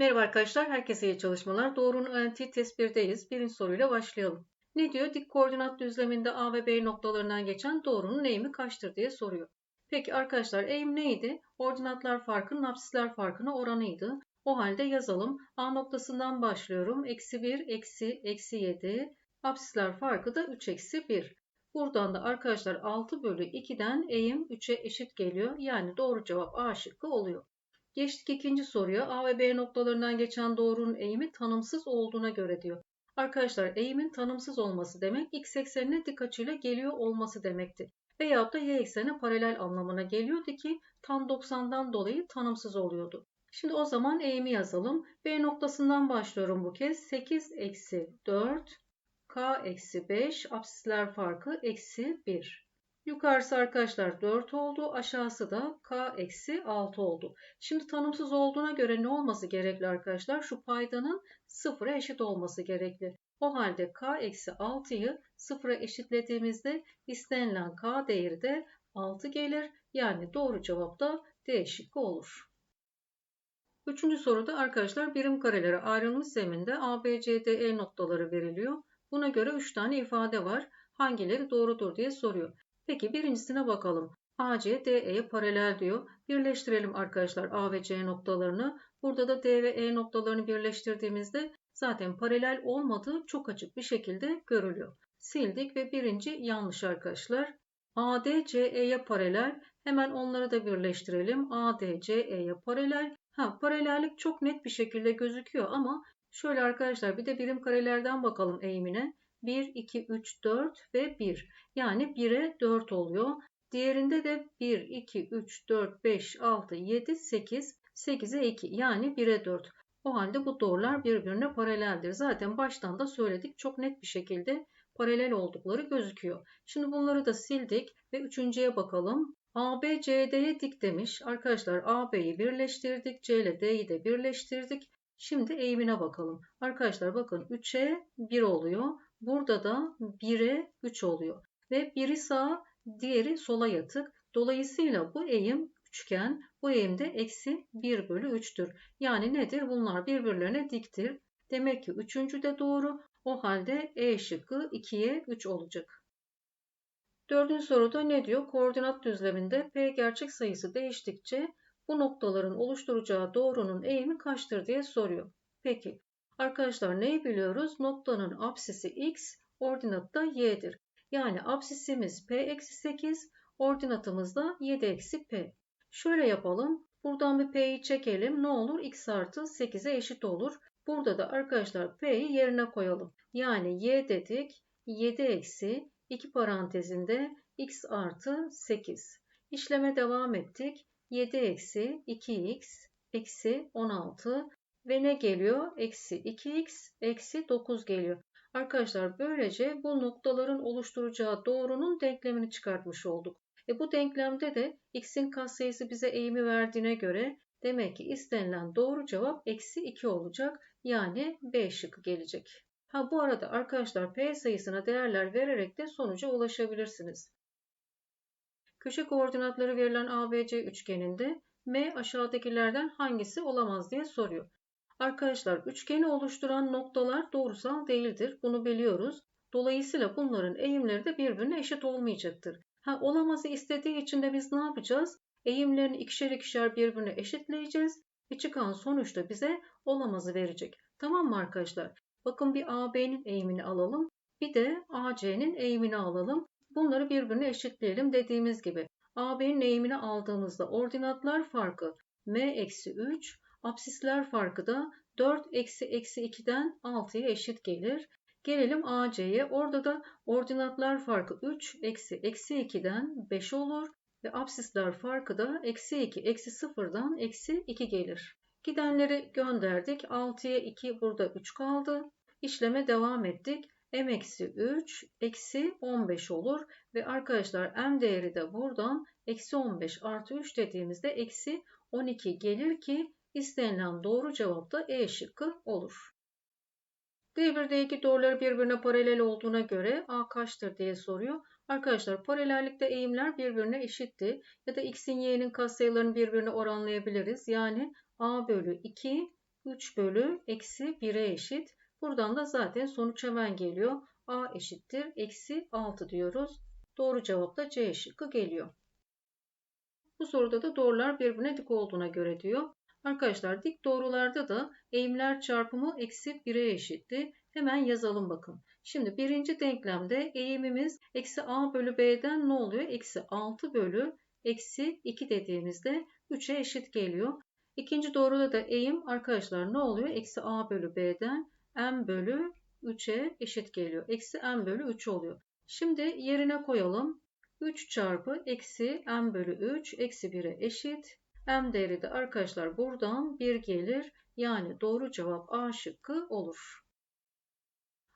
Merhaba arkadaşlar, herkese iyi çalışmalar. Doğrunun analitiği test 1'deyiz. Birinci soruyla başlayalım. Ne diyor? Dik koordinat düzleminde A ve B noktalarından geçen doğrunun eğimi kaçtır diye soruyor. Peki arkadaşlar eğim neydi? Ordinatlar farkının absisler farkına oranıydı. O halde yazalım. A noktasından başlıyorum. Eksi 1, eksi, eksi 7. Absisler farkı da 3 eksi 1. Buradan da arkadaşlar 6 bölü 2'den eğim 3'e eşit geliyor. Yani doğru cevap A şıkkı oluyor. Geçtik ikinci soruya. A ve B noktalarından geçen doğrunun eğimi tanımsız olduğuna göre diyor. Arkadaşlar eğimin tanımsız olması demek x eksenine dik açıyla geliyor olması demekti. Veyahut da y eksenine paralel anlamına geliyordu ki tam 90'dan dolayı tanımsız oluyordu. Şimdi o zaman eğimi yazalım. B noktasından başlıyorum bu kez. 8 eksi 4 k eksi 5 absisler farkı eksi 1. Yukarısı arkadaşlar 4 oldu. Aşağısı da k eksi 6 oldu. Şimdi tanımsız olduğuna göre ne olması gerekli arkadaşlar? Şu paydanın sıfıra eşit olması gerekli. O halde k eksi 6'yı sıfıra eşitlediğimizde istenilen k değeri de 6 gelir. Yani doğru cevap da D şıkkı olur. Üçüncü soruda arkadaşlar birim karelere ayrılmış zeminde A, B, C, D, E noktaları veriliyor. Buna göre 3 tane ifade var. Hangileri doğrudur diye soruyor. Peki birincisine bakalım. AC DE'ye paralel diyor. Birleştirelim arkadaşlar A ve C noktalarını. Burada da D ve E noktalarını birleştirdiğimizde zaten paralel olmadığı çok açık bir şekilde görülüyor. Sildik ve birinci yanlış arkadaşlar. AD CE'ye paralel. Hemen onları da birleştirelim. AD CE'ye paralel. Ha paralellik çok net bir şekilde gözüküyor ama şöyle arkadaşlar bir de birim karelerden bakalım eğimine. 1, 2, 3, 4 ve 1. Yani 1'e 4 oluyor. Diğerinde de 1, 2, 3, 4, 5, 6, 7, 8, 8'e 2 yani 1'e 4. O halde bu doğrular birbirine paraleldir. Zaten baştan da söyledik çok net bir şekilde paralel oldukları gözüküyor. Şimdi bunları da sildik ve üçüncüye bakalım. AB CD'ye dik demiş. Arkadaşlar AB'yi birleştirdik. C ile D'yi de birleştirdik. Şimdi eğimine bakalım. Arkadaşlar bakın 3'e 1 oluyor. Burada da 1'e 3 oluyor. Ve biri sağa diğeri sola yatık. Dolayısıyla bu eğim üçgen. Bu eğim de eksi 1 bölü 3'tür. Yani nedir? Bunlar birbirlerine diktir. Demek ki üçüncü de doğru. O halde E şıkkı 2'ye 3 olacak. Dördüncü soruda ne diyor? Koordinat düzleminde P gerçek sayısı değiştikçe bu noktaların oluşturacağı doğrunun eğimi kaçtır diye soruyor. Peki arkadaşlar neyi biliyoruz? Noktanın apsisi x, ordinatı da y'dir. Yani apsisimiz p eksi 8, ordinatımız da 7 eksi p. Şöyle yapalım. Buradan bir p'yi çekelim. Ne olur? x artı 8'e eşit olur. Burada da arkadaşlar p'yi yerine koyalım. Yani y dedik. 7 eksi 2 parantezinde x artı 8. İşleme devam ettik. 7 eksi 2x eksi 16 ve ne geliyor? Eksi 2x eksi 9 geliyor. Arkadaşlar böylece bu noktaların oluşturacağı doğrunun denklemini çıkartmış olduk. E bu denklemde de x'in katsayısı bize eğimi verdiğine göre demek ki istenilen doğru cevap eksi 2 olacak. Yani B şıkkı gelecek. Ha bu arada arkadaşlar P sayısına değerler vererek de sonuca ulaşabilirsiniz. Köşe koordinatları verilen ABC üçgeninde M aşağıdakilerden hangisi olamaz diye soruyor. Arkadaşlar üçgeni oluşturan noktalar doğrusal değildir. Bunu biliyoruz. Dolayısıyla bunların eğimleri de birbirine eşit olmayacaktır. Ha, olamazı istediği için de biz ne yapacağız? Eğimlerini ikişer ikişer birbirine eşitleyeceğiz ve çıkan sonuçta bize olamazı verecek. Tamam mı arkadaşlar? Bakın bir AB'nin eğimini alalım. Bir de AC'nin eğimini alalım. Bunları birbirine eşitleyelim dediğimiz gibi. AB'nin eğimini aldığımızda ordinatlar farkı m-3, absisler farkı da 4 eksi eksi 2'den 6'ya eşit gelir. Gelelim AC'ye. Orada da ordinatlar farkı 3 eksi eksi 2'den 5 olur ve absisler farkı da eksi 2 eksi 0'dan eksi 2 gelir. Gidenleri gönderdik. 6'ya 2 burada 3 kaldı. İşleme devam ettik m eksi 3 eksi 15 olur ve arkadaşlar m değeri de buradan eksi 15 artı 3 dediğimizde eksi 12 gelir ki istenilen doğru cevap da E şıkkı olur. D1'de doğruları birbirine paralel olduğuna göre A kaçtır diye soruyor. Arkadaşlar paralellikte eğimler birbirine eşitti. Ya da x'in y'nin katsayılarını birbirine oranlayabiliriz. Yani A bölü 2 3 bölü eksi 1'e eşit. Buradan da zaten sonuç hemen geliyor. A eşittir eksi 6 diyoruz. Doğru cevap da C şıkkı geliyor. Bu soruda da doğrular birbirine dik olduğuna göre diyor. Arkadaşlar dik doğrularda da eğimler çarpımı eksi 1'e eşitti. Hemen yazalım bakın. Şimdi birinci denklemde eğimimiz eksi a bölü b'den ne oluyor? Eksi 6 bölü eksi 2 dediğimizde 3'e eşit geliyor. İkinci doğruda da eğim arkadaşlar ne oluyor? Eksi a bölü b'den m bölü 3'e eşit geliyor. Eksi m bölü 3 oluyor. Şimdi yerine koyalım. 3 çarpı eksi m bölü 3 eksi 1'e eşit. M değeri de arkadaşlar buradan 1 gelir. Yani doğru cevap A şıkkı olur.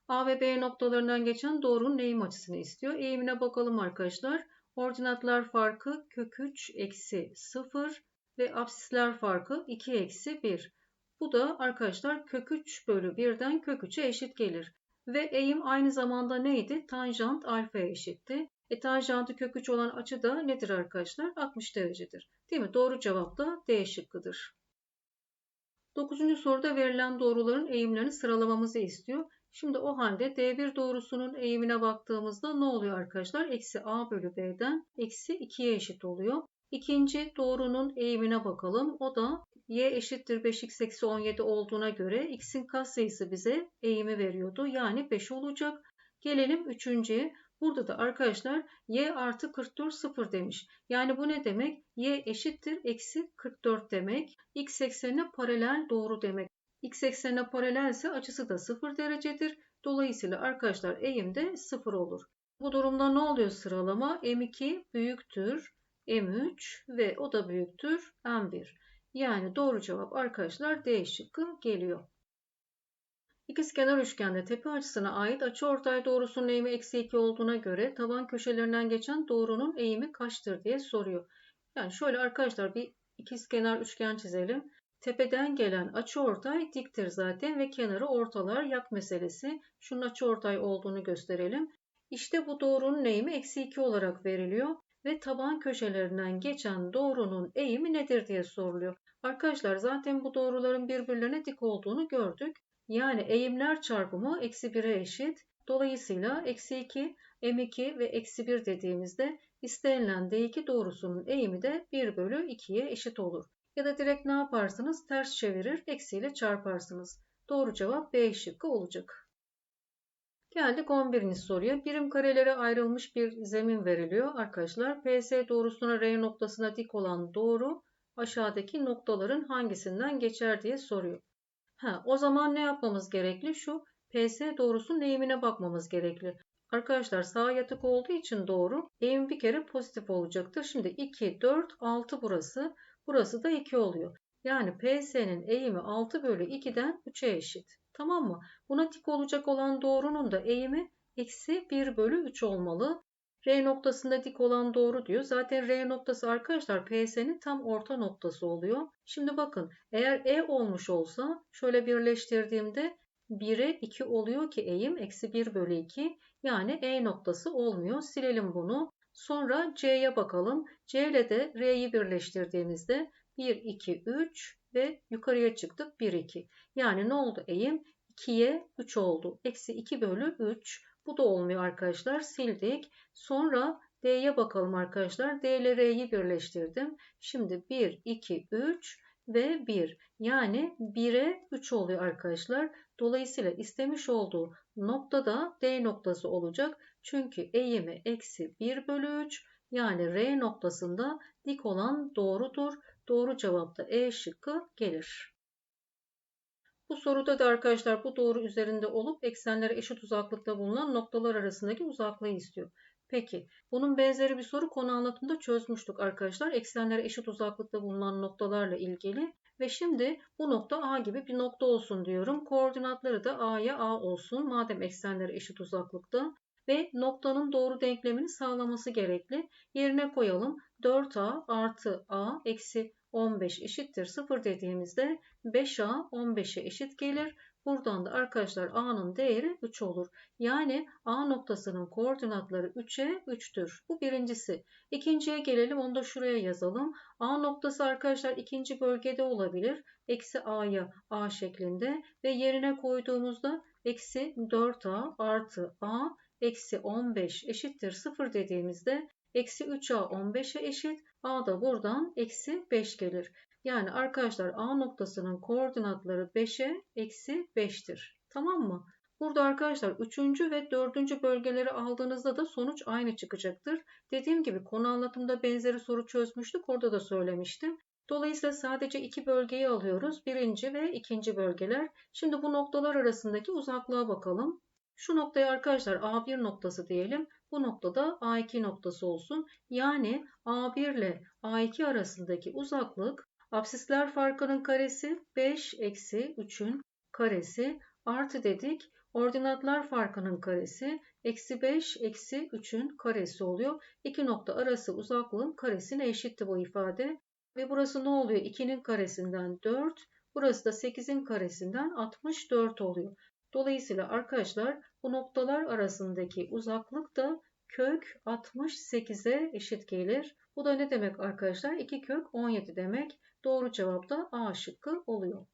A ve B noktalarından geçen doğrunun eğim açısını istiyor. Eğimine bakalım arkadaşlar. Ordinatlar farkı kök 3 eksi 0 ve absisler farkı 2 eksi 1. Bu da arkadaşlar kök 3 bölü 1'den kök 3'e eşit gelir. Ve eğim aynı zamanda neydi? Tanjant alfaya eşitti. E tanjantı kök 3 olan açı da nedir arkadaşlar? 60 derecedir. Değil mi? Doğru cevap da D şıkkıdır. 9. soruda verilen doğruların eğimlerini sıralamamızı istiyor. Şimdi o halde D1 doğrusunun eğimine baktığımızda ne oluyor arkadaşlar? Eksi A bölü B'den eksi 2'ye eşit oluyor. İkinci doğrunun eğimine bakalım. O da y eşittir 5x eksi 17 olduğuna göre x'in katsayısı bize eğimi veriyordu. Yani 5 olacak. Gelelim üçüncüye. Burada da arkadaşlar y artı 44 0 demiş. Yani bu ne demek? y eşittir eksi 44 demek. x eksenine paralel doğru demek. x eksenine paralelse açısı da 0 derecedir. Dolayısıyla arkadaşlar eğim de 0 olur. Bu durumda ne oluyor sıralama? M2 büyüktür M3 ve o da büyüktür M1. Yani doğru cevap arkadaşlar D şıkkı geliyor. İkizkenar üçgende tepe açısına ait açıortay doğrusunun eğimi eksi 2 olduğuna göre taban köşelerinden geçen doğrunun eğimi kaçtır diye soruyor. Yani şöyle arkadaşlar bir ikizkenar üçgen çizelim. Tepeden gelen açıortay diktir zaten ve kenarı ortalar yak meselesi. Şunun açıortay olduğunu gösterelim. İşte bu doğrunun eğimi eksi 2 olarak veriliyor ve taban köşelerinden geçen doğrunun eğimi nedir diye soruluyor. Arkadaşlar zaten bu doğruların birbirlerine dik olduğunu gördük. Yani eğimler çarpımı eksi 1'e eşit. Dolayısıyla eksi 2, m2 ve eksi 1 dediğimizde istenilen d2 doğrusunun eğimi de 1 bölü 2'ye eşit olur. Ya da direkt ne yaparsınız? Ters çevirir, eksiyle çarparsınız. Doğru cevap B şıkkı olacak. Geldik 11. soruya. Birim karelere ayrılmış bir zemin veriliyor. Arkadaşlar PS doğrusuna R noktasına dik olan doğru aşağıdaki noktaların hangisinden geçer diye soruyor. Ha, o zaman ne yapmamız gerekli? Şu PS doğrusunun eğimine bakmamız gerekli. Arkadaşlar sağa yatık olduğu için doğru. Eğim bir kere pozitif olacaktır. Şimdi 2, 4, 6 burası. Burası da 2 oluyor. Yani PS'nin eğimi 6 bölü 2'den 3'e eşit. Tamam mı? Buna dik olacak olan doğrunun da eğimi eksi 1 bölü 3 olmalı. R noktasında dik olan doğru diyor. Zaten R noktası arkadaşlar PS'nin tam orta noktası oluyor. Şimdi bakın eğer E olmuş olsa şöyle birleştirdiğimde 1'e 2 oluyor ki eğim eksi 1 bölü 2 yani E noktası olmuyor. Silelim bunu. Sonra C'ye bakalım. C ile de R'yi birleştirdiğimizde 1, 2, 3 ve yukarıya çıktık 1, 2. Yani ne oldu eğim? 2'ye 3 oldu. Eksi 2 bölü 3. Bu da olmuyor arkadaşlar. Sildik. Sonra D'ye bakalım arkadaşlar. D ile R'yi birleştirdim. Şimdi 1, 2, 3 ve 1. Yani 1'e 3 oluyor arkadaşlar. Dolayısıyla istemiş olduğu noktada D noktası olacak. Çünkü eğimi eksi 1 bölü 3 yani R noktasında dik olan doğrudur. Doğru cevap da E şıkkı gelir. Bu soruda da arkadaşlar bu doğru üzerinde olup eksenlere eşit uzaklıkta bulunan noktalar arasındaki uzaklığı istiyor. Peki bunun benzeri bir soru konu anlatımında çözmüştük arkadaşlar. Eksenlere eşit uzaklıkta bulunan noktalarla ilgili. Ve şimdi bu nokta A gibi bir nokta olsun diyorum. Koordinatları da A'ya A olsun. Madem eksenleri eşit uzaklıkta. Ve noktanın doğru denklemini sağlaması gerekli. Yerine koyalım. 4A artı A eksi 15 eşittir 0 dediğimizde 5A 15'e eşit gelir. Buradan da arkadaşlar A'nın değeri 3 olur. Yani A noktasının koordinatları 3'e 3'tür. Bu birincisi. İkinciye gelelim. Onu da şuraya yazalım. A noktası arkadaşlar ikinci bölgede olabilir. Eksi A'ya A şeklinde ve yerine koyduğumuzda eksi 4A artı A eksi 15 eşittir 0 dediğimizde eksi 3A 15'e eşit. A da buradan eksi 5 gelir. Yani arkadaşlar A noktasının koordinatları 5'e eksi 5'tir. Tamam mı? Burada arkadaşlar 3. ve 4. bölgeleri aldığınızda da sonuç aynı çıkacaktır. Dediğim gibi konu anlatımda benzeri soru çözmüştük. Orada da söylemiştim. Dolayısıyla sadece iki bölgeyi alıyoruz. Birinci ve ikinci bölgeler. Şimdi bu noktalar arasındaki uzaklığa bakalım. Şu noktaya arkadaşlar A1 noktası diyelim. Bu noktada A2 noktası olsun. Yani A1 ile A2 arasındaki uzaklık Absisler farkının karesi 5 eksi 3'ün karesi artı dedik. Ordinatlar farkının karesi eksi 5 eksi 3'ün karesi oluyor. İki nokta arası uzaklığın karesine eşitti bu ifade. Ve burası ne oluyor? 2'nin karesinden 4. Burası da 8'in karesinden 64 oluyor. Dolayısıyla arkadaşlar bu noktalar arasındaki uzaklık da kök 68'e eşit gelir. Bu da ne demek arkadaşlar? 2 kök 17 demek. Doğru cevap da A şıkkı oluyor.